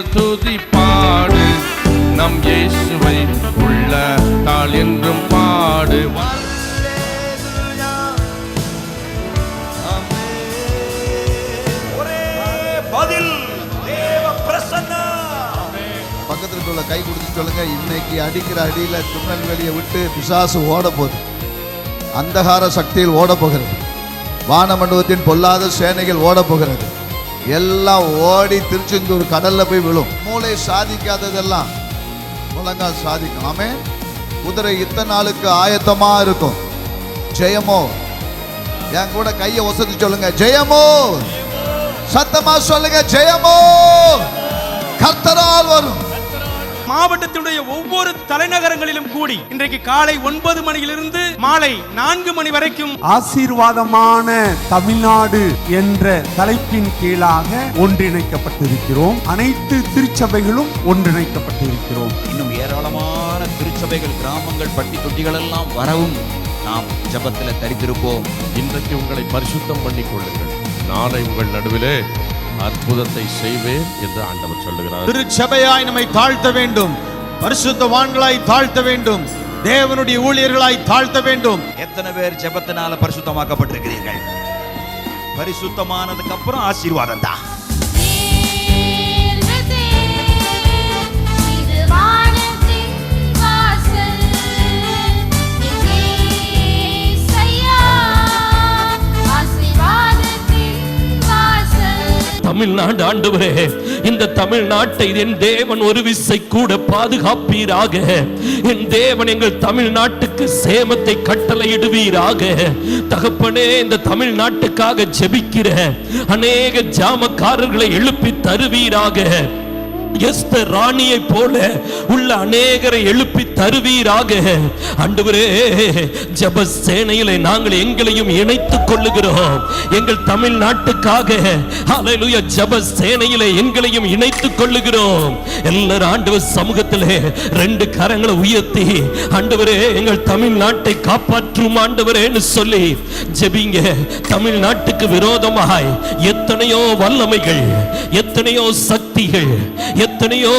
உள்ளத்தால் துதி பாடு. நம் இயேசுவை உள்ள என்றும் பாடு. பதில் தேவ பிரசன்னா கை கொடுத்து சொல்லுங்க. இன்னைக்கு அடிக்கிற அடியில திருநெல்வேலியை விட்டு பிசாசு ஓட போகுது அந்தகார சக்தியில் ஓட போகிறது வானமண்டபத்தின் பொல்லாத சேனைகள் ஓட போகிறது எல்லாம் ஓடி திருச்செந்தூர் கடல்ல போய் விழும். மூளை சாதிக்காததெல்லாம் முழங்கால் சாதிக்கும். ஆமே குதிரை இத்தனை நாளுக்கு ஆயத்தமா இருக்கும். ஜெயமோ என் கூட கையை ஒசத்தி சொல்லுங்க. ஜெயமோ சத்தமா சொல்லுங்க. ஜெயமோ கர்த்தரால் வரும். மாவட்டத்தினுடைய ஒவ்வொரு தலைநகரங்களிலும் கூடி இன்றைக்கு காலை ஒன்பது மணியிலிருந்து மாலை நான்கு மணி வரைக்கும் ஆசீர்வாதமான தமிழ்நாடு என்ற தலைப்பின் கீழாக ஒன்றிணைக்கப்பட்டிருக்கிறோம். அனைத்து திருச்சபைகளும் ஒன்றிணைக்கப்பட்டிருக்கிறோம். இன்னும் ஏராளமான திருச்சபைகள் கிராமங்கள் பட்டி தொட்டிகள் எல்லாம் வரவும் நாம் ஜபத்துல தரித்திருப்போம். இன்றைக்கு உங்களை பரிசுத்தம் பண்ணிக் கொள்ளுங்கள். நாளை உங்கள் நடுவிலே அற்புதத்தை செய்வேன் என்று ஆண்டவர் சொல்லுகிறார். திருச்சபையாய் நம்மை தாழ்த்த வேண்டும். பரிசுத்தவான்களாய் தாழ்த்த வேண்டும். தேவனுடைய ஊழியர்களாய் தாழ்த்த வேண்டும். எத்தனை பேர் ஜபத்தினால பரிசுத்தமாக்கப்பட்டிருக்கிறீர்கள்? பரிசுத்தமானதுக்கு அப்புறம் ஆசீர்வாதம் தான். தமிழ்நாடு ஆண்டவரே இந்த தமிழ்நாட்டை என் தேவன் ஒரு விசை கூட பாதுகாப்பீராக. என் தேவன் எங்கள் தமிழ்நாட்டுக்கு சேமத்தை கட்டளையிடுவீராக. தகப்பனே இந்த தமிழ்நாட்டுக்காக ஜெபிக்கிற அநேக ஜாமக்காரர்களை எழுப்பி தருவீராக. எஸ்தர் ராணியை போல உள்ள அநேகரை எழுப்பி தருவீராக. ஆண்டவரே ஜப சேனையிலே நாங்கள் எங்களையும் இணைத்துக் கொள்ளுகிறோம். எங்கள் தமிழ்நாட்டுக்காக அலையிலுய ஜப சேனையிலே எங்களையும் இணைத்துக் கொள்ளுகிறோம். எல்லாரும் ஆண்டவர் சமூகத்திலே ரெண்டு கரங்களை உயர்த்தி ஆண்டவரே எங்கள் தமிழ்நாட்டை காப்பாற்றும் ஆண்டவரேன்னு சொல்லி ஜெபிங்க. தமிழ்நாட்டுக்கு விரோதமாய் எத்தனையோ வல்லமைகள் எத்தனையோ சக்திகள் எத்தனையோ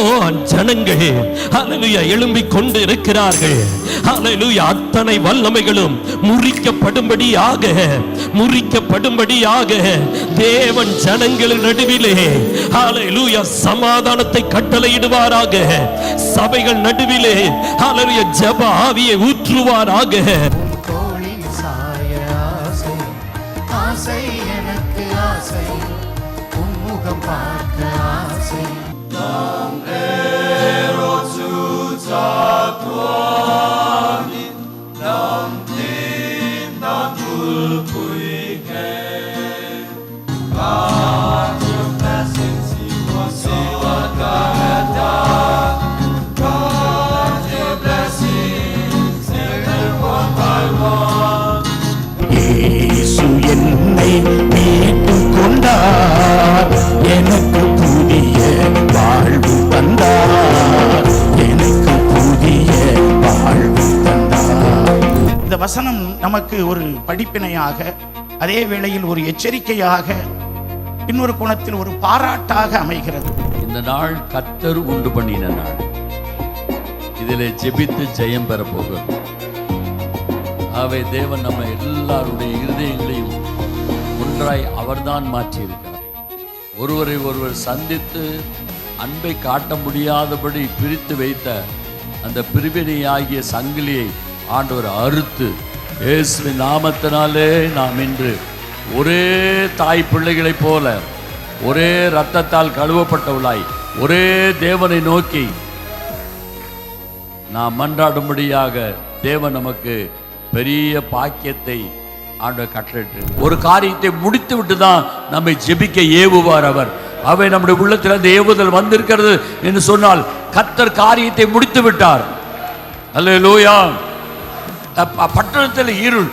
ஜனங்கள் அலலுயா எழும்பிக் கொண்டு இருக்கிறார்கள் அலலுயா அத்தனை வல்லமைகளும் முறிக்கப்படும்படியாக முறிக்கப்படும்படியாக தேவன் ஜனங்களின் நடுவிலே அலலுயா சமாதானத்தை கட்டளையிடுவாராக. சபைகள் நடுவிலே அலலுயா ஜப ஆவியை ஊற்றுவாராக. ஆசை எனக்கு ஆசை. உன்முகம் பார் வசனம் நமக்கு ஒரு படிப்பினையாக அதே வேளையில் ஒரு எச்சரிக்கையாக இன்னொரு கோணத்தில் ஒரு பாராட்டாக அமைகிறது. இந்த நாள் கத்தர் உண்டு பண்ணின நாள். இதில் ஜெபித்து ஜெயம் பெற போகிறது ஆகவே தேவன் நம்ம எல்லாருடைய இருதயங்களையும் ஒன்றாய் அவர்தான் மாற்றியிருக்கிறார். ஒருவரை ஒருவர் சந்தித்து அன்பை காட்ட முடியாதபடி பிரித்து வைத்த அந்த பிரிவினையாகிய சங்கிலியை ஆண்டவர் அறுத்து இயேசுவின் நாமத்தினாலே நாம் இன்று ஒரே தாய் பிள்ளைகளைப் போல ஒரே ரத்தத்தால் கழுவப்பட்டவளாய் ஒரே தேவனை நோக்கி நாம் மன்றாடும்படியாக தேவன் நமக்கு பெரிய பாக்கியத்தை ஆண்டவர் கட்டளிட்டு ஒரு காரியத்தை முடித்து விட்டு தான் நம்மை ஜெபிக்க ஏவுவார் அவர். அவை நம்முடைய உள்ளத்தில் அந்த ஏவுதல் வந்திருக்கிறது என்று சொன்னால் கத்தர் காரியத்தை முடித்து விட்டார். அல்லேலூயா. லோயா பட்டணத்தில் இருள்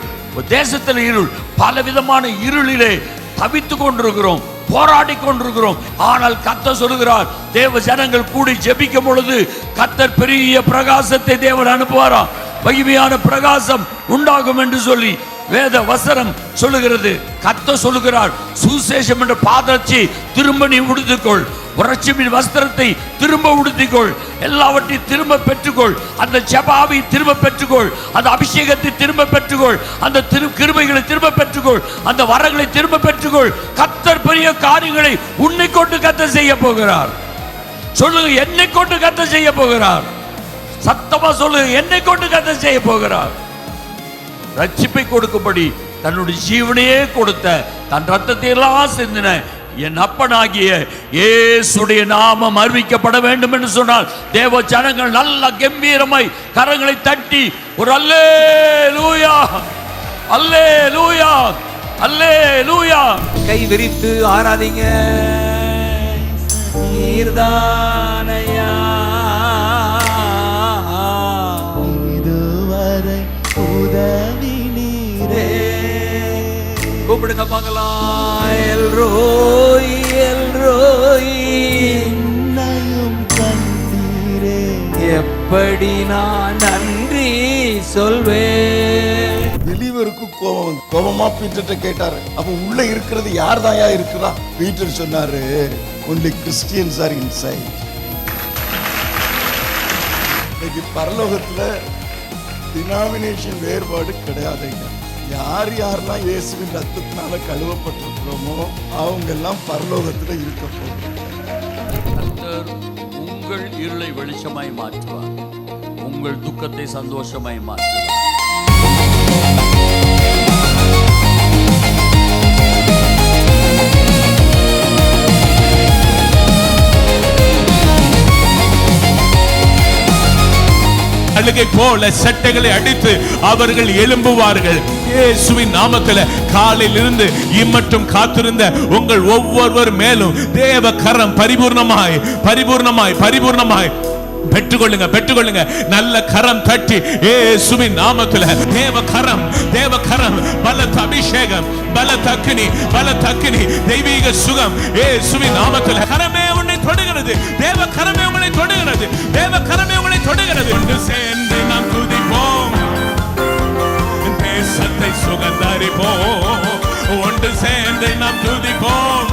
தேசத்தில் இருள் பல விதமான இருளிலே தவித்து கொண்டிருக்கிறோம் போராடி கொண்டிருக்கிறோம். ஆனால் கத்தர் சொல்லுகிறார் தேவ ஜனங்கள் கூடி ஜெபிக்கும் பொழுது கத்தர் பெரிய பிரகாசத்தை தேவன் அனுப்புவாராம் மகிமையான பிரகாசம் உண்டாகும் என்று சொல்லி வேத வசனம் சொல்லுகிறது. கத்த சொல்லுகிறார் சுசேஷம் என்ற பாதச்சி திரும்ப நீ உடுத்துக்கொள். ஒரு வஸ்திரத்தை திரும்ப உடுத்திக்கொள். எல்லாவற்றையும் திரும்ப பெற்றுக்கொள். அந்த ஜபாவை திரும்ப பெற்றுக்கொள். அந்த அபிஷேகத்தை திரும்ப பெற்றுக்கொள். அந்த திரு கிருமைகளை திரும்ப பெற்றுக்கொள். அந்த வரங்களை திரும்ப பெற்றுக்கொள். கத்தர் பெரிய காரியங்களை உன்னை கொண்டு கத்த செய்ய போகிறார். சொல்லுங்க என்னை கொண்டு கத்த செய்ய போகிறார். சத்தமா சொல்லுங்க என்னை கொண்டு கத்த செய்ய போகிறார். ரட்சிப்பை கொடுக்கும்படி தன்னுடைய ஜீவனையே கொடுத்த தன் ரத்தத்தை எல்லாம் சிந்தின என் அப்பனாகிய இயேசுடைய நாமம் அறிவிக்கப்பட வேண்டும் என்று சொன்னால் தேவ ஜனங்கள் நல்ல கம்பீரமாய் கரங்களை தட்டி ஒரு அல்லே லூயா அல்லே லூயா அல்லே லூயா கை விரித்து ஆராதிங்க. நீர்தானையா. கூப்பிடுங்க பார்க்கலாம். எல்ரோய் எல்ரோய். என்னையும் கண்டீரே. எப்படி நான் நன்றி சொல்வேன்? பிலீவருக்கு கோபம் கோபமா பீட்டர்ட்ட கேட்டாரு. அப்ப உள்ள இருக்கிறது யார் தாயா இருக்கிறா? பீட்டர் சொன்னாரு ஒன்லி கிறிஸ்டியன்ஸ் ஆர் இன்சைட் இன்னைக்கு பரலோகத்துல டினாமினேஷன் வேறுபாடு கிடையாதுங்க. யார் யாரெல்லாம் இயேசுவின் ரத்தத்தினால கழுவப்பட்டிருக்கிறோமோ அவங்க எல்லாம் பரலோகத்துல இருக்க போகிறோம் உங்கள் இருளை வெளிச்சமாய் மாற்றுவார். உங்கள் துக்கத்தை சந்தோஷமாய் மாற்றுவார். அழுகை போல சட்டைகளை அடித்து அவர்கள் எழும்புவார்கள். இயேசுவின் நாமத்தில் காலையிலிருந்து இம்மட்டும் காத்திருந்த உங்கள் ஒவ்வொருவர் மேலும் தேவ கரம் பரிபூர்ணமாய் பரிபூர்ணமாய் பரிபூர்ணமாய். பெற்றுக்கொள்ளுங்க பெற்றுக்கொள்ளுங்க. நல்ல கரம் தட்டி ஏசுவின் நாமத்துல. தேவ கரம் தேவ கரம் பலத்த அபிஷேகம் பலத்த தக்கினி பலத்த தக்கினி தெய்வீக சுகம் ஏசுவின் நாமத்துல. கரம் туди Бог.